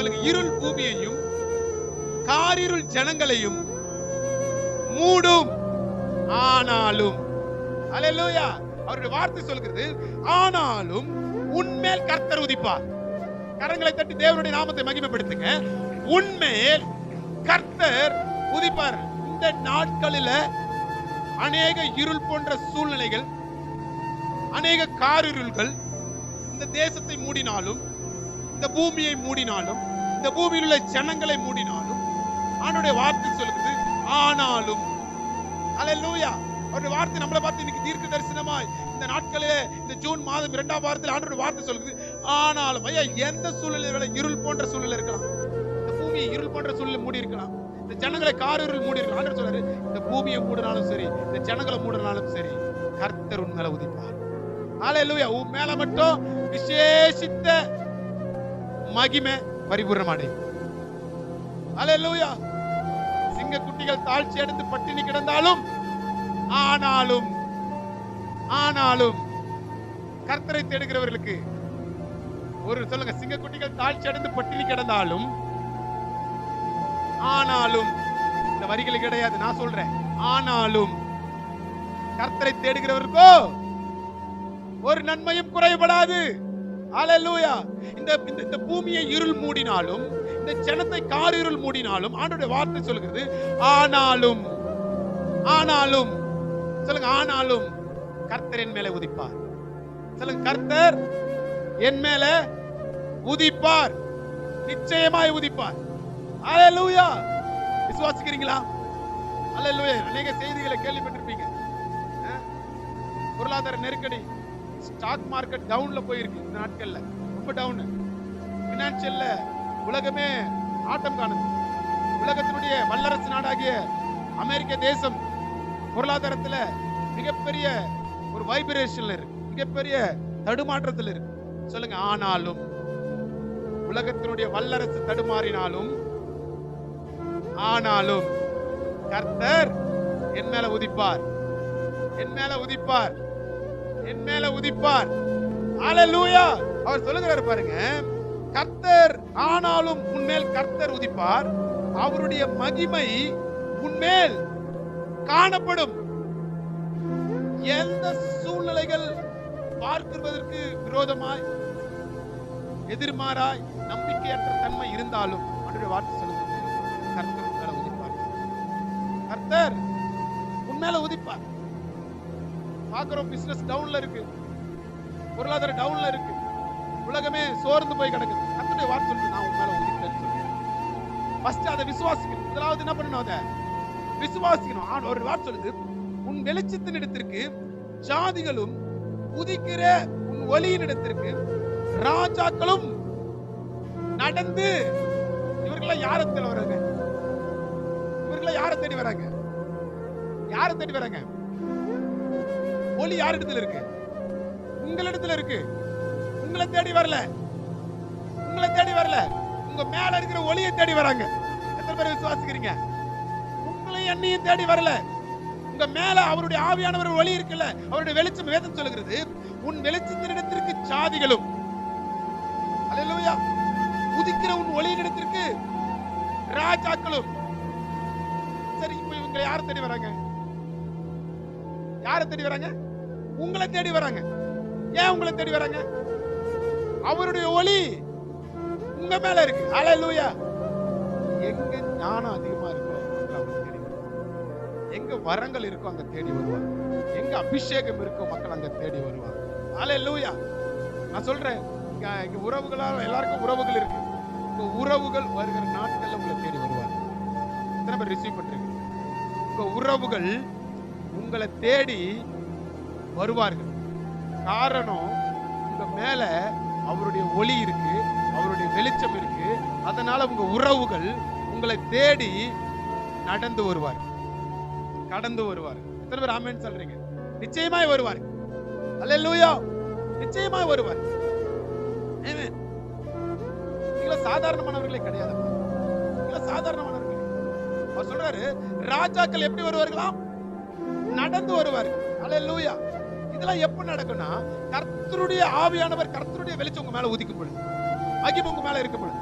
சொல்லுங்க இருள் பூமியையும் காரிருள் ஜனங்களையும் மூடும். ஆனாலும் அலையலூயா அவருடைய வார்த்தை சொல்கிறது ஆனாலும் உன்மேல் கர்த்தர் உதிப்பார். கரங்களை தட்டி தேவனுடைய நாமத்தை மகிமைப்படுத்துங்க. உன்மேல் கர்த்தர் உதிப்பார். இந்த நாட்களில அநேக இருள் போன்ற சூழ்நிலைகள் அநேக காரிருள்கள் இந்த தேசத்தை மூடினாலும் இந்த பூமியை மூடினாலும் இந்த பூமியில் உள்ள ஜனங்களை மூடினாலும் ஆண்டுடைய வார்த்தை சொல்லுது ஆனாலும். அல்லேலூயா அவருடைய வார்த்தை நம்மளை பார்த்து இன்னைக்கு தீர்க்க தரிசனமாய் இந்த நாட்களிலே இந்த ஜூன் மாதம் இரண்டாம் வாரத்தில் ஆண்டோட வார்த்தை சொல்லுது ஆனாலும். ஐயா எந்த சூழ்நிலை வேலை இருள் போன்ற சூழ்நிலை இருக்கலாம். இந்த பூமியை இருள் போன்ற சூழ்நிலை மூடி இருக்கலாம். இந்த ஜனங்களை காரிருள் மூடி இருக்கலாம். ஆண்டவர் சொல்றாரு இந்த பூமியை மூடினாலும் சரி இந்த ஜனங்களை மூடினாலும் சரி கர்த்தர் உன் மேல உதிப்பார். அல்லேலூயா உன் மேல மட்டும் விசேஷித்த மகிமை பரிபூர்ணமடையும் அல்லேலூயா சிங்க குட்டிகள் தாழ்ச்சி அடைந்து பட்டினி கிடந்தாலும் ஆனாலும் ஆனாலும் கர்த்தரை தேடுகிறவர்களுக்கு ஒரு சொல்லுங்க சிங்க குட்டிகள் தாழ்ச்சி அடைந்து பட்டினி கிடந்தாலும் ஆனாலும் இந்த வரிகள் கிடையாது நான் சொல்றேன் ஆனாலும் கர்த்தரை தேடுகிறவருக்கோ ஒரு நன்மையும் குறைபடாது. அலலூயா இந்த இந்த- இந்த பூமியை இருள் மூடினாலும் இந்த ஜனத்தை காரிருள் மூடினாலும் ஆண்டோட வார்த்தை சொல்கிறது ஆனாலும் ஆனாலும் சொல்லுங்க ஆனாலும் கர்த்தர் என் மேல உதிப்பார். சொல்லுங்க கர்த்தர் என் மேல உதிப்பார். நிச்சயமாய் உதிப்பார். அலலூயா விசுவாசிக்கிறீங்களா? அலலூயா அநேக செய்திகளை கேள்விப்பட்டிருப்பீங்க. பொருளாதார நெருக்கடி. ஸ்டாக் மார்க்கெட் டவுன்ல போயிருக்கு இந்த நாட்கள்ல. ரொம்ப டவுன் பினான்சியல்ல உலகமே ஆட்டம் காணுது. உலகத்தினுடைய வல்லரசு நாடாகிய அமெரிக்க தேசம் பொருளாதாரத்துல மிகப்பெரிய ஒரு வைப்ரேஷன்ல இருக்கு. மிகப்பெரிய தடுமாற்றத்தில் இருக்கு. சொல்லுங்க ஆனாலும் உலகத்தினுடைய வல்லரசு தடுமாறினாலும் ஆனாலும் கர்த்தர் என் மேல உதிப்பார். என் மேல உதிப்பார். என் மேல உதிப்பார். அல்லேலூயா அவர் சொல்லுகிறாரு பாருங்க கர்த்தர் ஆனாலும் உன்மேல் கர்த்தர் உதிப்பார். அவருடைய மகிமை உன்மேல் காணப்படும். எந்த சூழ்நிலைகள் பார்க்கிறதற்கு விரோதமாய் எதிர்மாறாய் நம்பிக்கையற்ற தன்மை இருந்தாலும் அவருடைய வார்த்தை சொல்லுகிறது கர்த்தர் உன் மேல உதிப்பார். கர்த்தர் உன் மேல உதிப்பார். பார்க்குறோம் பிசினஸ் டவுன்ல இருக்கு. பொருளாதார டவுன்ல இருக்கு. உலகமே சோர்ந்து போய் கிடக்குது. அத்தனை வார்த்தை சொல்லுது. நான் உன் மேல உதிப்பேன்னு சொல்லி ஃபர்ஸ்ட் அதை விசுவாசிக்கணும். முதலாவது என்ன பண்ணணும் அதை? விசுவாசிக்கணும். ஆனா ஒரு வார்த்தை சொல்லுது. உன் வெளிச்சத்தின் இடத்திற்கு ஜாதிகளும் உதிக்கிற உன் ஒளியின் இடத்திற்கு ராஜாக்களும் நடந்து இவர்களெல்லாம் யாரை தேடி வராங்க இவர்களெல்லாம் யாரை தேடி வராங்க யாரை தேடி வராங்க ஒளி யார் இடத்துல இருக்கு? உங்களிடத்துல இருக்கு. உங்களை தேடி வரல. உங்களை தேடி வரல. உங்க மேல இருக்கிற ஒளியை தேடி வராங்க. எத்தனை பேர் விசுவாசிக்கிறீங்க? உங்களை என்னையும் தேடி வரல. உங்க மேல அவருடைய ஆவியானவர் ஒளி இருக்குல்ல அவருடைய வெளிச்சம் வேதம் சொல்லுகிறது உன் வெளிச்சத்தினிடத்திற்கு சாதிகளும் அல்லேலூயா. உதிக்கிற உன் ஒளியினிடத்திற்கு ராஜாக்களும். சரி இப்போ இவங்க யாரை தேடி வராங்க? யாரை தேடி வராங்க? உங்களை தேடி வராங்க. ஏன் உங்களை தேடி வராங்க? அவருடைய ஒளி உங்க மேல இருக்கு. லூயா எங்க ஞானம் அதிகமா இருக்கோ அங்க தேடி வருவாங்க. எங்க வரங்கள் இருக்கோ அங்க தேடி வருவாங்க. எங்க அபிஷேகம் இருக்கோ மக்கள் அங்க தேடி வருவாங்க. அல்லேலூயா நான் சொல்றேன் இங்க உறவுகளால் எல்லாருக்கும் உறவுகள் இருக்கு. உங்க உறவுகள் வருகிற நாட்கள்ல உங்களை தேடி வருவாங்க. எத்தனை பேர் ரிசீவ் பண்றீங்க உங்க உறவுகள் உங்களை தேடி வருவார்கள். காரணம் உங்க மேல அவருடைய ஒளி இருக்கு அவருடைய வெளிச்சம் இருக்கு. அதனால உங்க உறவுகள் உங்களை தேடி நடந்து வருவார். கடந்து வருவார். எத்தனை பேர் ஆமென் சொல்றீங்க? நிச்சயமாய் வருவார். அல்லேலூயா! நிச்சயமாய் வருவார். ஆமென் சாதாரணமானவர்களே கிடையாது. நீங்கள சாதாரணமானவர்களே. அவர் சொல்றாரு ராஜாக்கள் எப்படி வருவார்களாம்? நடந்து வருவார் அல்லேலூயா! இதெல்லாம் எப்ப நடக்கும்னா கர்த்தருடைய ஆவியானவர் கர்த்தருடைய வெளிச்சம் உங்க மேல உதிக்கும் பொழுது மகிமை உங்க மேல இருக்கும் பொழுது.